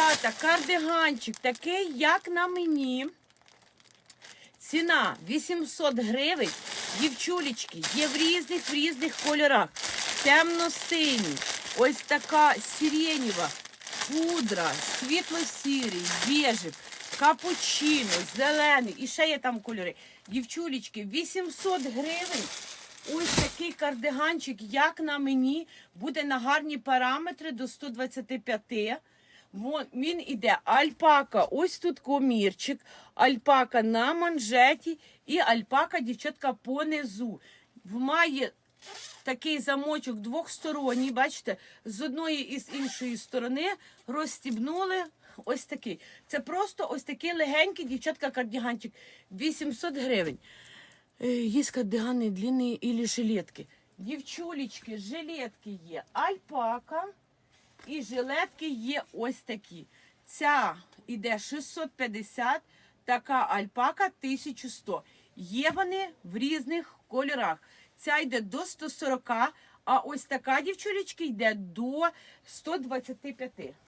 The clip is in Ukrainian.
Дівчата, кардиганчик такий, як на мені. Ціна 800 гривень. Дівчулечки, є в різних в різних кольорах. Темно-синій, ось така сиренєва, пудра, світло-сірий, біжик, капучино, зелений. І ще є там кольори. Дівчулечки, 800 гривень. Ось такий кардиганчик, як на мені, буде на гарні параметри до 125. Вон, він іде альпака, ось тут комірчик, альпака на манжеті і альпака, дівчатка, понизу. Має такий замочок двохсторонній, бачите, з одної і з іншої сторони розстібнули. Ось такий. Це просто ось такий легенький дівчатка кардіганчик. 800 гривень. Е, Є кардигани длинні і жилетки. Дівчулечки, жилетки є альпака. І жилетки є ось такі. Ця іде 650, така альпака 1100. Є вони в різних кольорах. Ця йде до 140, а ось така дівчулечки йде до 125.